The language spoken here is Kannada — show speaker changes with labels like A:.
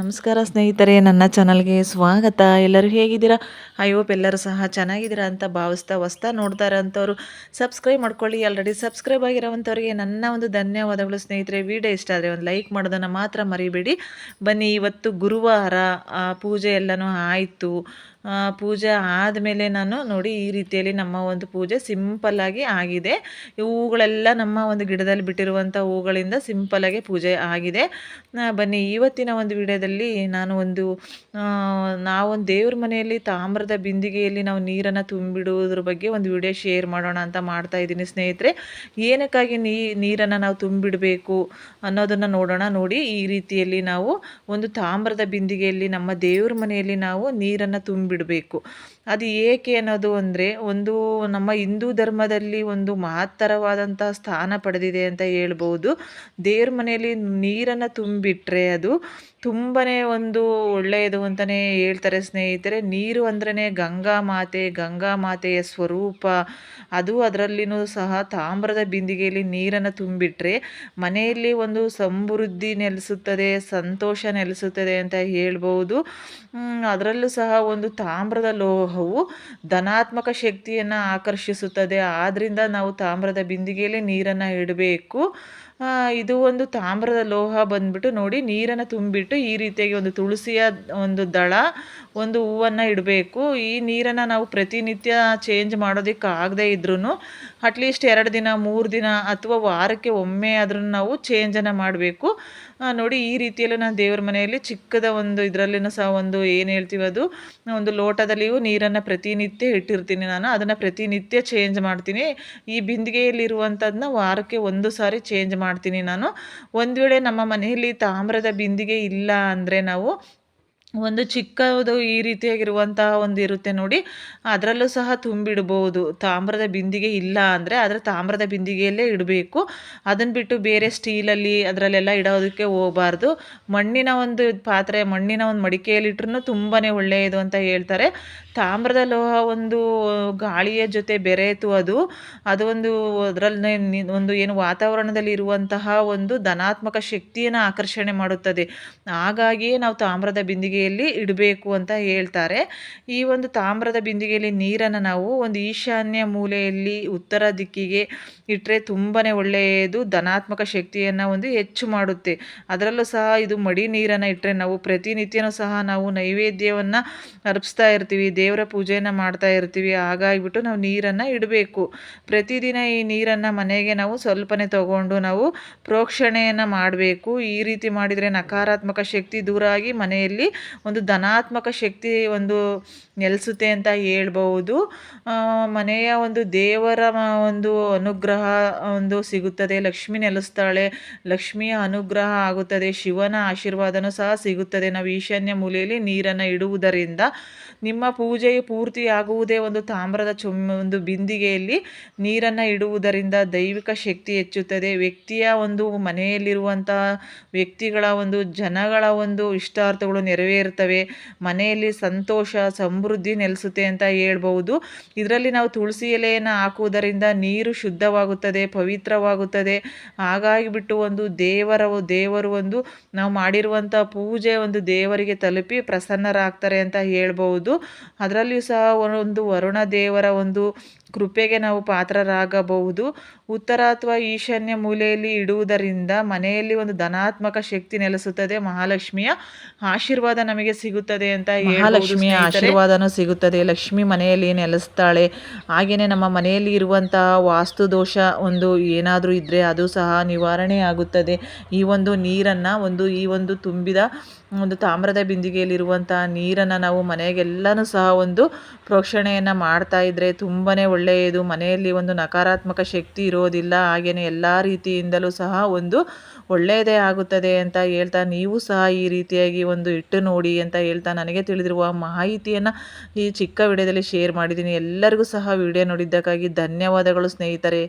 A: ನಮಸ್ಕಾರ ಸ್ನೇಹಿತರೆ, ನನ್ನ ಚಾನಲ್ಗೆ ಸ್ವಾಗತ. ಎಲ್ಲರೂ ಹೇಗಿದ್ದೀರಾ? ಐ ಹೋಪ್ ಎಲ್ಲರೂ ಸಹ ಚೆನ್ನಾಗಿದ್ದೀರಾ ಅಂತ ಭಾವಿಸ್ತಾ ಹೊಸ್ತಾ ನೋಡ್ತಾ ಇರೋಂಥವ್ರು ಸಬ್ಸ್ಕ್ರೈಬ್ ಮಾಡ್ಕೊಳ್ಳಿ. ಆಲ್ರೆಡಿ ಸಬ್ಸ್ಕ್ರೈಬ್ ಆಗಿರೋವಂಥವ್ರಿಗೆ ನನ್ನ ಒಂದು ಧನ್ಯವಾದಗಳು ಸ್ನೇಹಿತರೆ. ವಿಡಿಯೋ ಇಷ್ಟ ಆದರೆ ಒಂದು ಲೈಕ್ ಮಾಡೋದನ್ನು ಮಾತ್ರ ಮರಿಬೇಡಿ. ಬನ್ನಿ, ಇವತ್ತು ಗುರುವಾರ ಪೂಜೆ ಎಲ್ಲನೂ ಆಯಿತು. ಪೂಜೆ ಆದಮೇಲೆ ನಾನು ನೋಡಿ ಈ ರೀತಿಯಲ್ಲಿ ನಮ್ಮ ಒಂದು ಪೂಜೆ ಸಿಂಪಲ್ಲಾಗಿ ಆಗಿದೆ. ಹೂಗಳೆಲ್ಲ ನಮ್ಮ ಒಂದು ಗಿಡದಲ್ಲಿ ಬಿಟ್ಟಿರುವಂಥ ಹೂಗಳಿಂದ ಸಿಂಪಲ್ಲಾಗಿ ಪೂಜೆ ಆಗಿದೆ. ಬನ್ನಿ, ಇವತ್ತಿನ ಒಂದು ವಿಡಿಯೋದಲ್ಲಿ ನಾನು ಒಂದು ನಾವೊಂದು ದೇವ್ರ ಮನೆಯಲ್ಲಿ ತಾಮ್ರದ ಬಿಂದಿಗೆಯಲ್ಲಿ ನಾವು ನೀರನ್ನು ತುಂಬಿಡುವುದ್ರ ಬಗ್ಗೆ ಒಂದು ವಿಡಿಯೋ ಶೇರ್ ಮಾಡೋಣ ಅಂತ ಮಾಡ್ತಾ ಇದ್ದೀನಿ. ಸ್ನೇಹಿತರೆ, ಏನಕ್ಕಾಗಿ ನೀ, ನೀರನ್ನು ನಾವು ತುಂಬಿಡಬೇಕು ಅನ್ನೋದನ್ನು ನೋಡೋಣ. ನೋಡಿ, ಈ ರೀತಿಯಲ್ಲಿ ನಾವು ಒಂದು ತಾಮ್ರದ ಬಿಂದಿಗೆಯಲ್ಲಿ ನಮ್ಮ ದೇವ್ರ ಮನೆಯಲ್ಲಿ ನಾವು ನೀರನ್ನು ತುಂಬಿಡಬೇಕು. ಅದು ಏಕೆ ಅನ್ನೋದು ಅಂದರೆ, ಒಂದು ನಮ್ಮ ಹಿಂದೂ ಧರ್ಮದಲ್ಲಿ ಒಂದು ಮಹತ್ತರವಾದಂಥ ಸ್ಥಾನ ಪಡೆದಿದೆ ಅಂತ ಹೇಳ್ಬೋದು. ದೇವ್ರ ಮನೆಯಲ್ಲಿ ನೀರನ್ನು ತುಂಬಿಟ್ರೆ ಅದು ತುಂಬನೇ ಒಂದು ಒಳ್ಳೆಯದು ಅಂತಲೇ ಹೇಳ್ತಾರೆ ಸ್ನೇಹಿತರೆ. ನೀರು ಅಂದ್ರೇ ಗಂಗಾ ಮಾತೆ, ಗಂಗಾ ಮಾತೆಯ ಸ್ವರೂಪ. ಅದು ಅದರಲ್ಲಿನೂ ಸಹ ತಾಮ್ರದ ಬಿಂದಿಗೆಯಲ್ಲಿ ನೀರನ್ನು ತುಂಬಿಟ್ರೆ ಮನೆಯಲ್ಲಿ ಒಂದು ಸಮೃದ್ಧಿ ನೆಲೆಸುತ್ತದೆ, ಸಂತೋಷ ನೆಲೆಸುತ್ತದೆ ಅಂತ ಹೇಳ್ಬೋದು. ಅದರಲ್ಲೂ ಸಹ ಒಂದು ತಾಮ್ರದ ಲೋಹವು ಧನಾತ್ಮಕ ಶಕ್ತಿಯನ್ನು ಆಕರ್ಷಿಸುತ್ತದೆ. ಆದ್ದರಿಂದ ನಾವು ತಾಮ್ರದ ಬಿಂದಿಗೆಯಲ್ಲಿ ನೀರನ್ನು ಇಡಬೇಕು. ಇದು ಒಂದು ತಾಮ್ರದ ಲೋಹ ಬಂದ್ಬಿಟ್ಟು ನೋಡಿ, ನೀರನ್ನು ತುಂಬಿಟ್ಟು ಈ ರೀತಿಯಾಗಿ ಒಂದು ತುಳಸಿಯ ಒಂದು ದಳ, ಒಂದು ಹೂವನ್ನು ಇಡಬೇಕು. ಈ ನೀರನ್ನು ನಾವು ಪ್ರತಿನಿತ್ಯ ಚೇಂಜ್ ಮಾಡೋದಕ್ಕೆ ಆಗದೇ ಇದ್ರೂ ಅಟ್ಲೀಸ್ಟ್ ಎರಡು ದಿನ, ಮೂರು ದಿನ ಅಥವಾ ವಾರಕ್ಕೆ ಒಮ್ಮೆ ಆದ್ರೂ ನಾವು ಚೇಂಜನ್ನು ಮಾಡಬೇಕು. ನೋಡಿ, ಈ ರೀತಿಯಲ್ಲೂ ನಾನು ದೇವ್ರ ಮನೆಯಲ್ಲಿ ಚಿಕ್ಕದ ಒಂದು ಇದರಲ್ಲಿನ ಸಹ ಒಂದು ಏನು ಹೇಳ್ತೀವಿ ಅದು, ಒಂದು ಲೋಟದಲ್ಲಿಯೂ ನೀರನ್ನು ಪ್ರತಿನಿತ್ಯ ಇಟ್ಟಿರ್ತೀನಿ ನಾನು. ಅದನ್ನು ಪ್ರತಿನಿತ್ಯ ಚೇಂಜ್ ಮಾಡ್ತೀನಿ. ಈ ಬಿಂದಿಗೆಯಲ್ಲಿರುವಂಥದ್ದನ್ನ ವಾರಕ್ಕೆ ಒಂದು ಸಾರಿ ಚೇಂಜ್ ಮಾಡ್ತೀನಿ ನಾನು. ಒಂದು ವೇಳೆ ನಮ್ಮ ಮನೆಯಲ್ಲಿ ತಾಮ್ರದ ಬಿಂದಿಗೆ ಇಲ್ಲ ಅಂದರೆ ನಾವು ಒಂದು ಚಿಕ್ಕದು ಈ ರೀತಿಯಾಗಿರುವಂತಹ ಒಂದು ಇರುತ್ತೆ ನೋಡಿ. ಅದರಲ್ಲೂ ಸಹ ತುಂಬಿಡ್ಬೋದು. ತಾಮ್ರದ ಬಿಂದಿಗೆ ಇಲ್ಲ ಅಂದರೆ ಅದರ ತಾಮ್ರದ ಬಿಂದಿಗೆಯಲ್ಲೇ ಇಡಬೇಕು. ಅದನ್ನು ಬಿಟ್ಟು ಬೇರೆ ಸ್ಟೀಲಲ್ಲಿ ಅದರಲ್ಲೆಲ್ಲ ಇಡೋದಕ್ಕೆ ಹೋಗಬಾರ್ದು. ಮಣ್ಣಿನ ಒಂದು ಪಾತ್ರೆ, ಮಣ್ಣಿನ ಒಂದು ಮಡಿಕೆಯಲ್ಲಿಟ್ರೂ ತುಂಬಾ ಒಳ್ಳೆಯದು ಅಂತ ಹೇಳ್ತಾರೆ. ತಾಮ್ರದ ಲೋಹ ಒಂದು ಗಾಳಿಯ ಜೊತೆ ಬೆರೆಯಿತು ಅದು ಅದು ಒಂದು ಅದರಲ್ಲಿ ಒಂದು ಏನು ವಾತಾವರಣದಲ್ಲಿ ಇರುವಂತಹ ಒಂದು ಧನಾತ್ಮಕ ಶಕ್ತಿಯನ್ನು ಆಕರ್ಷಣೆ ಮಾಡುತ್ತದೆ. ಹಾಗಾಗಿಯೇ ನಾವು ತಾಮ್ರದ ಬಿಂದಿಗೆಯಲ್ಲಿ ಇಡಬೇಕು ಅಂತ ಹೇಳ್ತಾರೆ. ಈ ಒಂದು ತಾಮ್ರದ ಬಿಂದಿಗೆಯಲ್ಲಿ ನೀರನ್ನು ನಾವು ಒಂದು ಈಶಾನ್ಯ ಮೂಲೆಯಲ್ಲಿ ಉತ್ತರ ದಿಕ್ಕಿಗೆ ಇಟ್ಟರೆ ತುಂಬಾ ಒಳ್ಳೆಯದು, ಧನಾತ್ಮಕ ಶಕ್ತಿಯನ್ನು ಒಂದು ಹೆಚ್ಚು ಮಾಡುತ್ತೆ. ಅದರಲ್ಲೂ ಸಹ ಇದು ಮಡಿ ನೀರನ್ನು ಇಟ್ಟರೆ ನಾವು ಪ್ರತಿನಿತ್ಯನೂ ಸಹ ನಾವು ನೈವೇದ್ಯವನ್ನು ಅರ್ಪಿಸ್ತಾ ಇರ್ತೀವಿ, ದೇವರ ಪೂಜೆಯನ್ನು ಮಾಡ್ತಾ ಇರ್ತೀವಿ, ಹಾಗಾಗಿಬಿಟ್ಟು ನಾವು ನೀರನ್ನು ಇಡಬೇಕು. ಪ್ರತಿದಿನ ಈ ನೀರನ್ನು ಮನೆಗೆ ನಾವು ಸ್ವಲ್ಪನೇ ತಗೊಂಡು ನಾವು ಪ್ರೋಕ್ಷಣೆಯನ್ನು ಮಾಡಬೇಕು. ಈ ರೀತಿ ಮಾಡಿದರೆ ನಕಾರಾತ್ಮಕ ಶಕ್ತಿ ದೂರ ಆಗಿ ಮನೆಯಲ್ಲಿ ಒಂದು ಧನಾತ್ಮಕ ಶಕ್ತಿ ಒಂದು ನೆಲೆಸುತ್ತೆ ಅಂತ ಹೇಳ್ಬಹುದು. ಮನೆಯ ಒಂದು ದೇವರ ಒಂದು ಅನುಗ್ರಹ ಒಂದು ಸಿಗುತ್ತದೆ. ಲಕ್ಷ್ಮಿ ನೆಲೆಸ್ತಾಳೆ ಲಕ್ಷ್ಮಿಯ ಅನುಗ್ರಹ ಆಗುತ್ತದೆ. ಶಿವನ ಆಶೀರ್ವಾದನೂ ಸಹ ಸಿಗುತ್ತದೆ. ನಾವು ಈಶಾನ್ಯ ಮೂಲೆಯಲ್ಲಿ ನೀರನ್ನು ಇಡುವುದರಿಂದ ನಿಮ್ಮ ಪೂಜೆಯು ಪೂರ್ತಿ ಆಗುವುದೇ ಒಂದು ತಾಮ್ರದ ಒಂದು ಬಿಂದಿಗೆಯಲ್ಲಿ ನೀರನ್ನು ಇಡುವುದರಿಂದ ದೈವಿಕ ಶಕ್ತಿ ಹೆಚ್ಚುತ್ತದೆ. ವ್ಯಕ್ತಿಯ ಒಂದು ಮನೆಯಲ್ಲಿರುವಂತಹ ವ್ಯಕ್ತಿಗಳ ಒಂದು ಜನಗಳ ಒಂದು ಇಷ್ಟಾರ್ಥಗಳು ನೆರವೇರುತ್ತವೆ ಮನೆಯಲ್ಲಿ ಸಂತೋಷ, ಸಮೃದ್ಧಿ ನೆಲೆಸುತ್ತೆ ಅಂತ ಹೇಳ್ಬೋದು ಇದರಲ್ಲಿ ನಾವು ತುಳಸಿ ಎಲೆಯನ್ನು ಹಾಕುವುದರಿಂದ ನೀರು ಶುದ್ಧವಾಗುತ್ತದೆ, ಪವಿತ್ರವಾಗುತ್ತದೆ. ಹಾಗಾಗಿ ಬಿಟ್ಟು ಒಂದು ದೇವರ, ದೇವರು ಒಂದು ನಾವು ಮಾಡಿರುವಂಥ ಪೂಜೆ ಒಂದು ದೇವರಿಗೆ ತಲುಪಿ ಪ್ರಸನ್ನರಾಗ್ತಾರೆ ಅಂತ ಹೇಳ್ಬಹುದು. ಅದರಲ್ಲಿಯೂ ಸಹ ಒಂದು ವರುಣ ದೇವರ ಒಂದು ಕೃಪೆಗೆ ನಾವು ಪಾತ್ರರಾಗಬಹುದು. ಉತ್ತರ ಅಥವಾ ಈಶಾನ್ಯ ಮೂಲೆಯಲ್ಲಿ ಇಡುವುದರಿಂದ ಮನೆಯಲ್ಲಿ ಒಂದು ಧನಾತ್ಮಕ ಶಕ್ತಿ ನೆಲೆಸುತ್ತದೆ. ಮಹಾಲಕ್ಷ್ಮಿಯ ಆಶೀರ್ವಾದ ನಮಗೆ ಸಿಗುತ್ತದೆ ಅಂತ ಮಹಾಲಕ್ಷ್ಮಿಯ ಆಶೀರ್ವಾದನೂ ಸಿಗುತ್ತದೆ. ಲಕ್ಷ್ಮಿ ಮನೆಯಲ್ಲಿ ನೆಲೆಸ್ತಾಳೆ. ಹಾಗೆಯೇ ನಮ್ಮ ಮನೆಯಲ್ಲಿ ಇರುವಂತಹ ವಾಸ್ತು ದೋಷ ಒಂದು ಏನಾದರೂ ಇದ್ದರೆ ಅದು ಸಹ ನಿವಾರಣೆ ಆಗುತ್ತದೆ. ಈ ಒಂದು ನೀರನ್ನು ಒಂದು ಈ ಒಂದು ತುಂಬಿದ ಒಂದು ತಾಮ್ರದ ಬಿಂದಿಗೆಯಲ್ಲಿರುವಂತಹ ನೀರನ್ನು ನಾವು ಮನೆಗೆಲ್ಲನೂ ಸಹ ಒಂದು ಪ್ರೋಕ್ಷಣೆಯನ್ನು ಮಾಡ್ತಾ ಇದ್ದರೆ ತುಂಬಾ ಒಳ್ಳೆಯದು, ಮನೆಯಲ್ಲಿ ಒಂದು ನಕಾರಾತ್ಮಕ ಶಕ್ತಿ ಇರೋದಿಲ್ಲ ಹಾಗೆಯೇ ಎಲ್ಲ ರೀತಿಯಿಂದಲೂ ಸಹ ಒಂದು ಒಳ್ಳೆಯದೇ ಆಗುತ್ತದೆ ಅಂತ ಹೇಳ್ತಾ ನೀವು ಸಹ ಈ ರೀತಿಯಾಗಿ ಒಂದು ಇಟ್ಟು ನೋಡಿ ಅಂತ ಹೇಳ್ತಾ ನನಗೆ ತಿಳಿದಿರುವ ಮಾಹಿತಿಯನ್ನು ಈ ಚಿಕ್ಕ ವಿಡಿಯೋದಲ್ಲಿ ಶೇರ್ ಮಾಡಿದ್ದೀನಿ. ಎಲ್ಲರಿಗೂ ಸಹ ವಿಡಿಯೋ ನೋಡಿದ್ದಕ್ಕಾಗಿ ಧನ್ಯವಾದಗಳು ಸ್ನೇಹಿತರೆ.